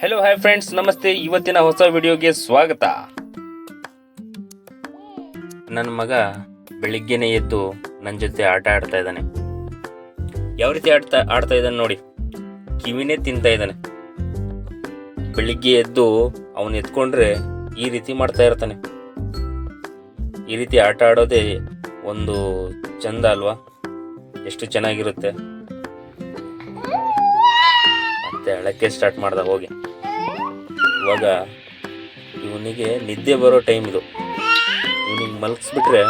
Hello hi friends ನಮಸ್ತೆ. ಇವತ್ತಿನ ಹೊಸ ವಿಡಿಯೋಗೆ ಸ್ವಾಗತ. ನನ್ನ ಮಗ ಬೆಳಿಗ್ಗೆನೆ ಎದ್ದು ನನ್ನ ಜೊತೆ ಆಟ ಆಡ್ತಾ ಇದ್ದಾನೆ. ಯಾವ ರೀತಿ ಆಡ್ತಾ ಆಡ್ತಾ ಇದ್ದಾನೆ ನೋಡಿ. ಕಿವಿನೇ ತಿಂತಾ ಇದ್ದಾನೆ. ಬೆಳಿಗ್ಗೆ ಎದ್ದು ಅವನು ಎತ್ಕೊಂಡ್ರೆ ಈ ರೀತಿ ಮಾಡ್ತಾ ಇರ್ತಾನೆ. ಈ ರೀತಿ ಆಟ ಆಡೋದೇ ಒಂದು ಚಂದ ಅಲ್ವಾ? ಎಷ್ಟು ಚೆನ್ನಾಗಿರುತ್ತೆ. ಮತ್ತೆ ಅಳಕ್ಕೆ ಸ್ಟಾರ್ಟ್ ಮಾಡ್ದ, ಹೋಗಿ. ಇವಾಗ ಇವನಿಗೆ ನಿದ್ದೆ ಬರೋ ಟೈಮ್ ಇದು. ಇವನಿಗೆ ಮಲಗಿಸ್ಬಿಟ್ರೆ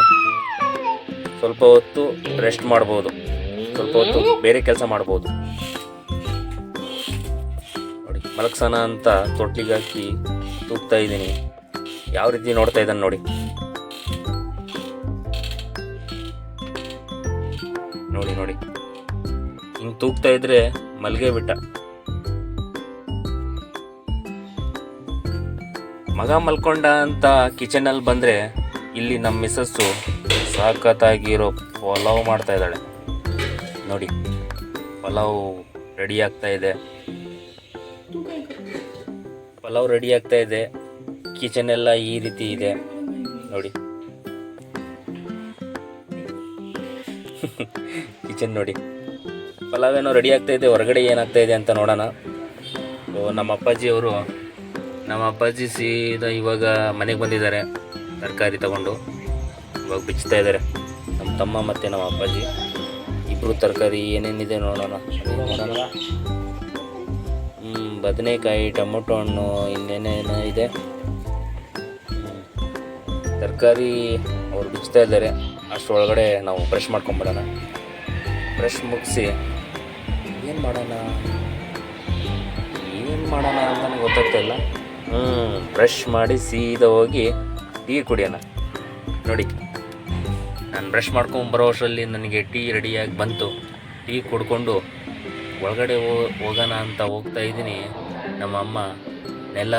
ಸ್ವಲ್ಪ ಹೊತ್ತು ರೆಸ್ಟ್ ಮಾಡ್ಬೋದು. ಸ್ವಲ್ಪ ಹೊತ್ತು ಬೇರೆ ಕೆಲಸ ಮಾಡ್ಬೋದು. ನೋಡಿ, ಮಲಗ್ಸೋಣ ಅಂತ ತೊಟ್ಟಿಗೆ ಹಾಕಿ ತೂಗ್ತಾ ಇದ್ದೀನಿ. ಯಾವ ರೀತಿ ನೋಡ್ತಾ ಇದ್ದಾನೆ ನೋಡಿ. ನೋಡಿ ನೋಡಿ. ಹಿಂಗೆ ತೂಗ್ತಾ ಇದ್ರೆ ಮಲ್ಗೆ ಬಿಟ್ಟ. ಮಗ ಮಲ್ಕೊಂಡ ಅಂತ ಕಿಚನಲ್ಲಿ ಬಂದರೆ ಇಲ್ಲಿ ನಮ್ಮ ಮಿಸ್ಸಸ್ಸು ಸಾಕತ್ತಾಗಿರೋ ಪಲಾವ್ ಮಾಡ್ತಾ ಇದ್ದಾಳೆ. ನೋಡಿ, ಪಲಾವ್ ರೆಡಿ ಆಗ್ತಾ ಇದೆ. ಪಲಾವ್ ರೆಡಿ ಆಗ್ತಾ ಇದೆ. ಕಿಚನ್ ಎಲ್ಲ ಈ ರೀತಿ ಇದೆ. ನೋಡಿ. ಕಿಚನ್ ನೋಡಿ. ಪಲಾವ್ ಏನೋ ರೆಡಿ ಆಗ್ತಾ ಇದೆ, ಹೊರಗಡೆ ಏನಾಗ್ತಾ ಇದೆ ಅಂತ ನೋಡೋಣ. ನಮ್ಮ ಅಪ್ಪಾಜಿ ಅವರು ನಮ್ಮ ಅಪ್ಪಾಜಿ ಸೀದಾ ಇವಾಗ ಮನೆಗೆ ಬಂದಿದ್ದಾರೆ. ತರಕಾರಿ ತಗೊಂಡು. ಇವಾಗ ಬಿಚ್ತಾ ಇದ್ದಾರೆ. ನಮ್ಮ ತಮ್ಮ ಮತ್ತು ನಮ್ಮ ಅಪ್ಪಾಜಿ. ಇಬ್ಬರು ತರಕಾರಿ ಏನೇನಿದೆ ನೋಡೋಣ. ನೋಡೋಣ ಹ್ಞೂ ಬದನೆಕಾಯಿ, ಟೊಮೊಟೊ ಹಣ್ಣು ಇನ್ನೇನೇನೋ ಇದೆ. ತರಕಾರಿ ಅವ್ರು ಬಿಚ್ತಾ ಇದ್ದಾರೆ. ಅಷ್ಟರೊಳಗಡೆ ನಾವು ಬ್ರಷ್ ಮಾಡ್ಕೊಂಬಿಡೋಣ ಬ್ರಷ್ ಮುಗಿಸಿ ಏನು ಮಾಡೋಣ? ಏನು ಮಾಡೋಣ ಅಂತ ನನಗೆ ಗೊತ್ತಾಗ್ತಾ ಇಲ್ಲ. ಹ್ಞೂ ಬ್ರಷ್ ಮಾಡಿ ಸೀದಾ ಹೋಗಿ ಟೀ ಕುಡಿಯೋಣ. ನೋಡಿ, ನಾನು ಬ್ರಷ್ ಮಾಡ್ಕೊಂಡು ಬರೋ ಅಷ್ಟರಲ್ಲಿ ನನಗೆ ಟೀ ರೆಡಿಯಾಗಿ ಬಂತು. ಟೀ ಕುಡ್ಕೊಂಡು ಒಳಗಡೆ ಹೋಗೋಣ ಅಂತ ಹೋಗ್ತಾ ಇದ್ದೀನಿ. ನಮ್ಮ ಅಮ್ಮ ನೆಲ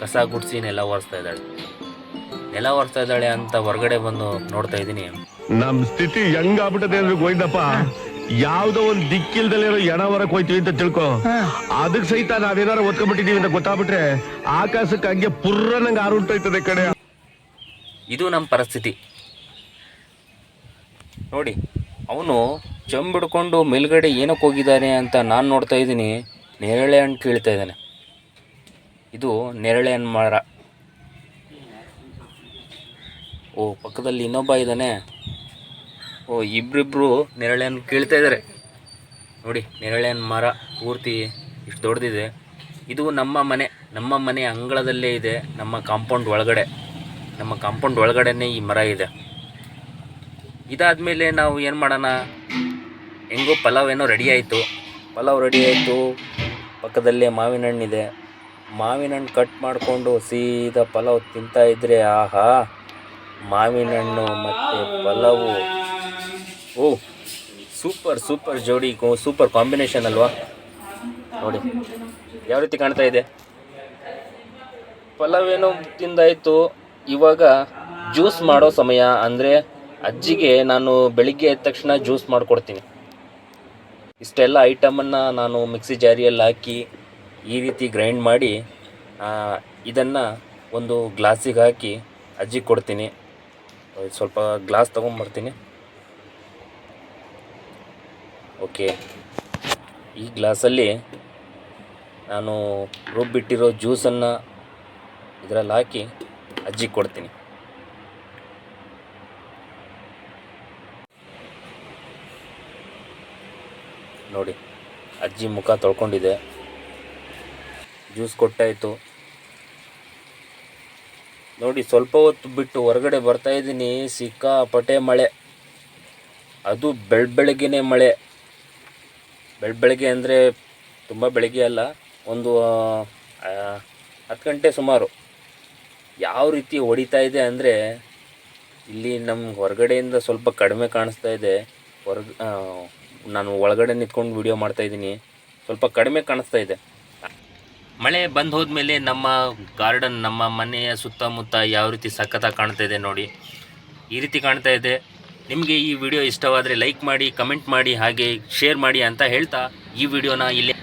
ಕಸ ಗುಡಿಸಿ ನೆಲ ಒರೆಸ್ತಾ ಇದ್ದಾಳೆ. ನೆಲ ಒರೆಸ್ತಾ ಇದ್ದಾಳೆ ಅಂತ ಹೊರಗಡೆ ಬಂದು ನೋಡ್ತಾ ಇದ್ದೀನಿ. ನಮ್ಮ ಸ್ಥಿತಿ ಹೆಂಗಾಗ್ಬಿಟ್ಟದೆ ಅಂದ್ರೆ ಗೋವಿಂದಪ್ಪ? ಯಾವ್ದೋ ಒಂದ್ ದಿಕ್ಕಿಲ್ದಲ್ಲಿರೋ ಎಣ ಹೊರಕ್ ಹೋಯ್ತೀವಿ ಅಂತ ತಿಳ್ಕೊ. ಅದಕ್ ಸಹಿತ ನಾವೇನಾರು ಒತ್ಕೊಂಡ್ಬಿಟ್ಟಿದೀವಿ ಅಂತ ಗೊತ್ತಾಗ್ಬಿಟ್ರೆ ಆಕಾಶಕ್ಕೆ ಹಂಗೆ ಪುರ್ರ ನಂಗೆ ಆರುಂಟೋಯ್ತದೆ ಕಡೆ ಇದು ನಮ್ಮ ಪರಿಸ್ಥಿತಿ. ನೋಡಿ ಅವನು ಚಂಬಿಡ್ಕೊಂಡು ಮೇಲ್ಗಡೆ ಏನಕ್ಕೆ ಹೋಗಿದ್ದಾನೆ ಅಂತ ನಾನು ನೋಡ್ತಾ ಇದ್ದೀನಿ. ನೇರಳೆ ಹಣ್ಣು ಕೇಳ್ತಾ ಇದ್ದಾನೆ. ಇದು ನೇರಳೆ ಹಣ್ಣು ಮರ ಓ ಪಕ್ಕದಲ್ಲಿ ಇನ್ನೊಬ್ಬ ಇದ್ದಾನೆ. ಓ, ಇಬ್ರಿಬ್ರು ನೇರಳೆ ಹಣ್ಣು ಕೀಳ್ತಾ ಇದ್ದಾರೆ. ನೋಡಿ, ನೆರಳೆನ ಮರ ಪೂರ್ತಿ ಇಷ್ಟು ದೊಡ್ಡದಿದೆ. ಇದು ನಮ್ಮ ಮನೆ ನಮ್ಮ ಮನೆ ಅಂಗಳದಲ್ಲೇ ಇದೆ, ನಮ್ಮ ಕಾಂಪೌಂಡ್ ಒಳಗಡೆ. ನಮ್ಮ ಕಾಂಪೌಂಡ್ ಒಳಗಡೆನೇ ಈ ಮರ ಇದೆ. ಇದಾದಮೇಲೆ ನಾವು ಏನು ಮಾಡೋಣ? ಹೆಂಗೋ ಪಲಾವ್ ಏನೋ ರೆಡಿ ಆಯಿತು. ಪಲಾವ್ ರೆಡಿ ಆಯಿತು. ಪಕ್ಕದಲ್ಲೇ ಮಾವಿನ ಹಣ್ಣಿದೆ ಮಾವಿನ ಹಣ್ಣು ಕಟ್ ಮಾಡಿಕೊಂಡು ಸೀದಾ ಪಲಾವ್ ತಿಂತಾ ಇದ್ದರೆ ಆಹಾ, ಮಾವಿನ ಹಣ್ಣು ಮತ್ತು ಪಲಾವು. ಓ ಸೂಪರ್ ಸೂಪರ್ ಜೋಡಿ ಸೂಪರ್ ಕಾಂಬಿನೇಷನ್ ಅಲ್ವಾ? ನೋಡಿ, ಯಾವ ರೀತಿ ಕಾಣ್ತಾ ಇದೆ? ಪಲಾವೇನೋ ತಿಂದಾಯಿತು ಇವಾಗ ಜ್ಯೂಸ್ ಮಾಡೋ ಸಮಯ. ಅಂದರೆ ಅಜ್ಜಿಗೆ ನಾನು ಬೆಳಿಗ್ಗೆ ಎದ್ದ ತಕ್ಷಣ ಜ್ಯೂಸ್ ಮಾಡಿಕೊಡ್ತೀನಿ. ಇಷ್ಟೆಲ್ಲ ಐಟಮನ್ನು ನಾನು ಮಿಕ್ಸಿ ಜಾರಿಯಲ್ಲಿ ಹಾಕಿ ಈ ರೀತಿ ಗ್ರೈಂಡ್ ಮಾಡಿ ಇದನ್ನು ಒಂದು ಗ್ಲಾಸಿಗೆ ಹಾಕಿ ಅಜ್ಜಿಗೆ ಕೊಡ್ತೀನಿ. ಸ್ವಲ್ಪ ಗ್ಲಾಸ್ ತೊಗೊಂಬರ್ತೀನಿ. ಓಕೆ. ಈ ಗ್ಲಾಸಲ್ಲಿ ನಾನು ರುಬ್ಬಿಟ್ಟಿರೋ ಜ್ಯೂಸನ್ನು ಇದರಲ್ಲಿ ಹಾಕಿ ಅಜ್ಜಿ ಕೊಡ್ತೀನಿ. ನೋಡಿ, ಅಜ್ಜಿ ಮುಖ ತೊಳ್ಕೊಂಡಿದೆ. ಜ್ಯೂಸ್ ಕೊಟ್ಟಾಯಿತು. ನೋಡಿ, ಸ್ವಲ್ಪ ಹೊತ್ತು ಬಿಟ್ಟು ಹೊರಗಡೆ ಬರ್ತಾಯಿದ್ದೀನಿ ಸಿಕ್ಕಾಪಟ್ಟೆ ಮಳೆ. ಅದು ಬೆಳ್ ಬೆಳಗ್ಗೆನೇ ಮಳೆ. ಬೆಳ್, ಬೆಳಗ್ಗೆ ಅಂದರೆ ತುಂಬ ಬೆಳಗ್ಗೆ ಅಲ್ಲ, ಒಂದು ಹತ್ತು ಗಂಟೆ ಸುಮಾರು ಯಾವ ರೀತಿ ಹೊಡಿತಾ ಇದೆ ಅಂದರೆ ಇಲ್ಲಿ ನಮ್ಮ ಹೊರಗಡೆಯಿಂದ ಸ್ವಲ್ಪ ಕಡಿಮೆ ಕಾಣಿಸ್ತಾ ಇದೆ. ನಾನು ಒಳಗಡೆ ನಿಂತ್ಕೊಂಡು ವಿಡಿಯೋ ಮಾಡ್ತಾ ಇದ್ದೀನಿ. ಸ್ವಲ್ಪ ಕಡಿಮೆ ಕಾಣಿಸ್ತಾ ಇದೆ. ಮಳೆ ಬಂದು ಹೋದ್ಮೇಲೆ ನಮ್ಮ ಗಾರ್ಡನ್ ನಮ್ಮ ಮನೆಯ ಸುತ್ತಮುತ್ತ ಯಾವ ರೀತಿ ಸಖತ್ತಾಗಿ ಕಾಣ್ತಾ ಇದೆ ನೋಡಿ. ಈ ರೀತಿ ಕಾಣ್ತಾ ಇದೆ. ನಿಮಗೆ ಈ ವಿಡಿಯೋ ಇಷ್ಟವಾದರೆ ಲೈಕ್ ಮಾಡಿ, ಕಮೆಂಟ್ ಮಾಡಿ, ಹಾಗೆ ಶೇರ್ ಮಾಡಿ ಅಂತ ಹೇಳ್ತಾ ಈ ವಿಡಿಯೋನ ಇಲ್ಲೇ